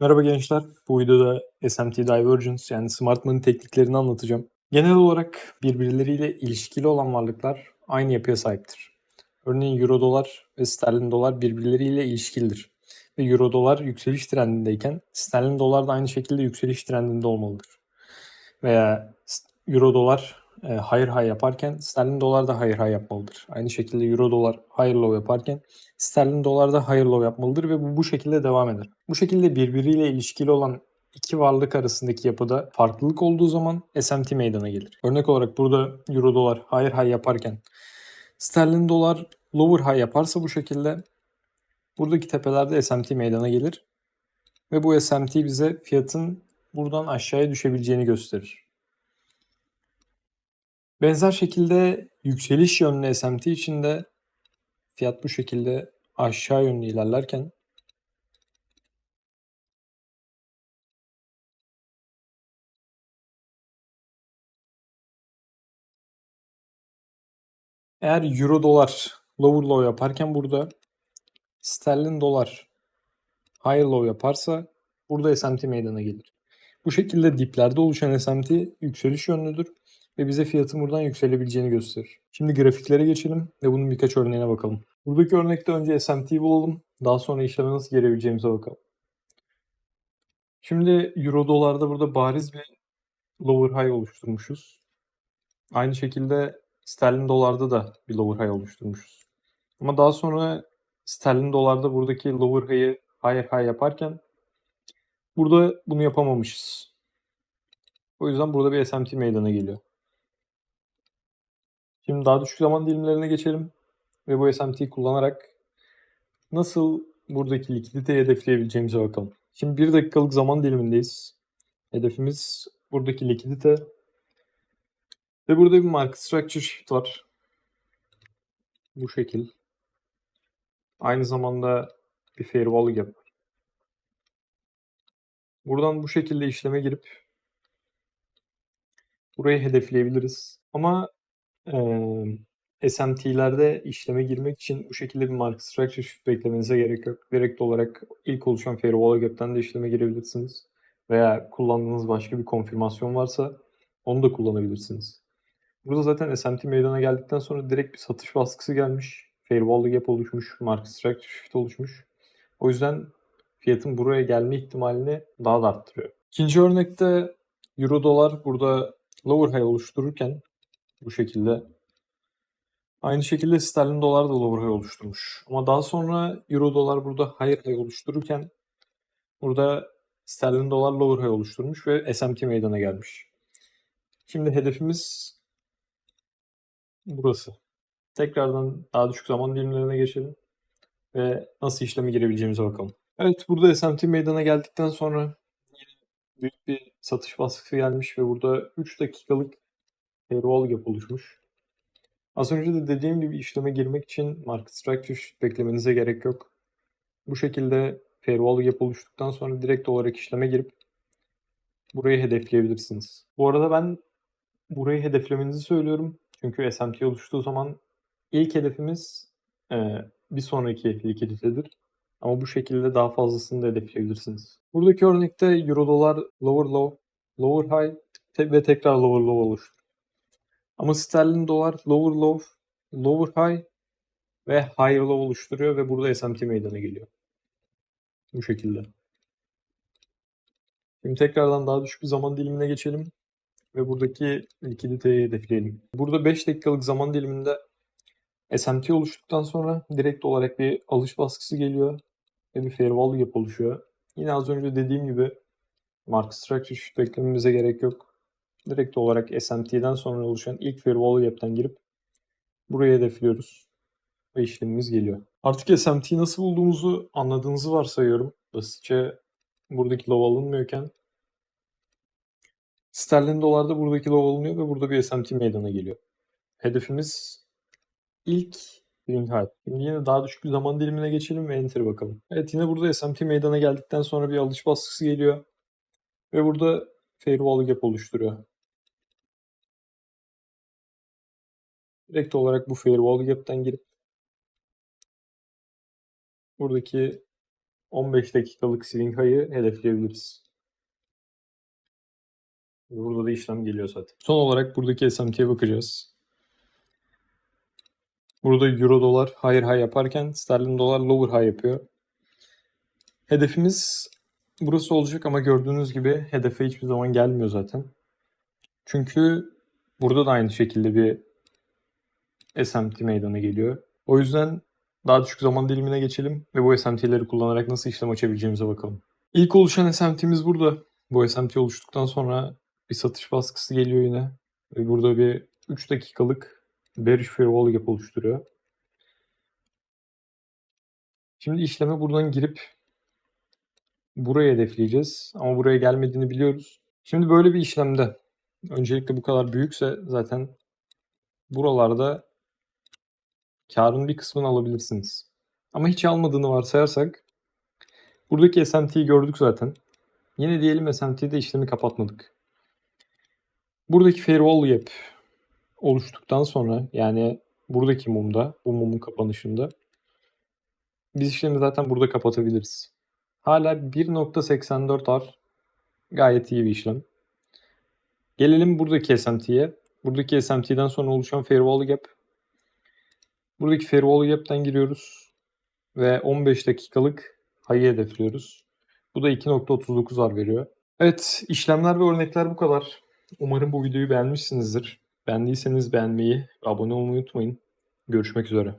Merhaba gençler. Bu videoda SMT Divergence yani Smart Money tekniklerini anlatacağım. Genel olarak birbirleriyle ilişkili olan varlıklar aynı yapıya sahiptir. Örneğin Euro dolar ve sterlin dolar birbirleriyle ilişkilidir. Ve Euro dolar yükseliş trendindeyken sterlin dolar da aynı şekilde yükseliş trendinde olmalıdır. Veya Euro dolar e, higher high yaparken sterlin dolar da higher high yapmalıdır. Aynı şekilde euro dolar higher low yaparken sterlin dolar da higher low yapmalıdır ve bu bu şekilde devam eder. Bu şekilde birbiriyle ilişkili olan iki varlık arasındaki yapıda farklılık olduğu zaman SMT meydana gelir. Örnek olarak burada euro dolar higher high yaparken sterlin dolar lower high yaparsa bu şekilde buradaki tepelerde SMT meydana gelir. Ve bu SMT bize fiyatın buradan aşağıya düşebileceğini gösterir. Benzer şekilde yükseliş yönlü SMT için de fiyat bu şekilde aşağı yönlü ilerlerken eğer euro dolar lower low yaparken burada sterlin dolar higher low yaparsa burada SMT meydana gelir. Bu şekilde diplerde oluşan SMT yükseliş yönlüdür ve bize fiyatın buradan yükselebileceğini gösterir. Şimdi grafiklere geçelim ve bunun birkaç örneğine bakalım. Buradaki örnekte önce SMT'yi bulalım. Daha sonra işleme nasıl girebileceğimize bakalım. Şimdi Euro dolarda burada bariz bir lower high oluşturmuşuz. Aynı şekilde sterlin dolarda da bir lower high oluşturmuşuz. Ama daha sonra sterlin dolarda buradaki lower high'ı higher high yaparken burada bunu yapamamışız. O yüzden burada bir SMT meydana geliyor. Şimdi daha düşük zaman dilimlerine geçelim ve bu SMT'yi kullanarak nasıl buradaki likiditeyi hedefleyebileceğimize bakalım. Şimdi 1 dakikalık zaman dilimindeyiz. Hedefimiz buradaki likidite ve burada bir market structure shift var. Bu şekil. Aynı zamanda bir value gap. Buradan bu şekilde işleme girip burayı hedefleyebiliriz. Ama Emm, SMT'lerde işleme girmek için bu şekilde bir market structure shift beklemenize gerek yok. Direkt olarak ilk oluşan fair value gap'ten de işleme girebilirsiniz. Veya kullandığınız başka bir konfirmasyon varsa onu da kullanabilirsiniz. Burada zaten SMT meydana geldikten sonra direkt bir satış baskısı gelmiş. Value gap oluşmuş, market structure shift oluşmuş. O yüzden fiyatın buraya gelme ihtimalini daha da arttırıyor. İkinci örnekte euro dolar burada lower high oluştururken bu şekilde. Aynı şekilde sterlin dolar da lower oluşturmuş. Ama daha sonra euro dolar burada higher high oluştururken burada sterlin dolar lower high oluşturmuş ve SMT meydana gelmiş. Şimdi hedefimiz burası. Tekrardan daha düşük zaman dilimlerine geçelim ve nasıl işleme girebileceğimize bakalım. Evet burada SMT meydana geldikten sonra büyük bir satış baskısı gelmiş ve burada 3 dakikalık paywall gap oluşmuş. Az önce de dediğim gibi işleme girmek için market structure beklemenize gerek yok. Bu şekilde firewall gap oluştuktan sonra direkt olarak işleme girip burayı hedefleyebilirsiniz. Bu arada ben burayı hedeflemenizi söylüyorum. Çünkü SMT oluştuğu zaman ilk hedefimiz e, bir sonraki likiditedir. Ama bu şekilde daha fazlasını da hedefleyebilirsiniz. Buradaki örnekte Euro dolar lower low, lower high ve tekrar lower low oluştu. Ama sterlin dolar lower low, lower high ve higher low oluşturuyor ve burada SMT meydana geliyor. Bu şekilde. Şimdi tekrardan daha düşük bir zaman dilimine geçelim ve buradaki likiditeyi hedefleyelim. Burada 5 dakikalık zaman diliminde SMT oluştuktan sonra direkt olarak bir alış baskısı geliyor ve bir value gap oluşuyor. Yine az önce dediğim gibi market structure shift beklememize gerek yok direkt olarak SMT'den sonra oluşan ilk fair value gap'ten girip buraya hedefliyoruz. Ve işlemimiz geliyor. Artık SMT'yi nasıl bulduğumuzu anladığınızı varsayıyorum. Basitçe buradaki low alınmıyorken sterlin dolarda buradaki low alınıyor ve burada bir SMT meydana geliyor. Hedefimiz ilk ring high. Şimdi yine daha düşük bir zaman dilimine geçelim ve enter bakalım. Evet yine burada SMT meydana geldikten sonra bir alış baskısı geliyor. Ve burada value gap oluşturuyor. Direkt olarak bu firewall gap'ten girip buradaki 15 dakikalık swing high'ı hedefleyebiliriz. Burada da işlem geliyor zaten. Son olarak buradaki SMT'ye bakacağız. Burada Euro dolar higher high yaparken sterlin dolar lower high yapıyor. Hedefimiz burası olacak ama gördüğünüz gibi hedefe hiçbir zaman gelmiyor zaten. Çünkü burada da aynı şekilde bir SMT meydana geliyor. O yüzden daha düşük zaman dilimine geçelim ve bu SMT'leri kullanarak nasıl işlem açabileceğimize bakalım. İlk oluşan SMT'miz burada. Bu SMT oluştuktan sonra bir satış baskısı geliyor yine. Ve burada bir 3 dakikalık bearish fair wall gap oluşturuyor. Şimdi işleme buradan girip buraya hedefleyeceğiz. Ama buraya gelmediğini biliyoruz. Şimdi böyle bir işlemde öncelikle bu kadar büyükse zaten buralarda karın bir kısmını alabilirsiniz. Ama hiç almadığını varsayarsak buradaki SMT'yi gördük zaten. Yine diyelim SMT'de işlemi kapatmadık. Buradaki firewall gap oluştuktan sonra yani buradaki mumda, bu mumun kapanışında biz işlemi zaten burada kapatabiliriz. Hala 1.84 R gayet iyi bir işlem. Gelelim buradaki SMT'ye. Buradaki SMT'den sonra oluşan firewall gap. Buradaki firewall gap'ten giriyoruz ve 15 dakikalık high'ı hedefliyoruz. Bu da 2.39 R veriyor. Evet, işlemler ve örnekler bu kadar. Umarım bu videoyu beğenmişsinizdir. Beğendiyseniz beğenmeyi abone olmayı unutmayın. Görüşmek üzere.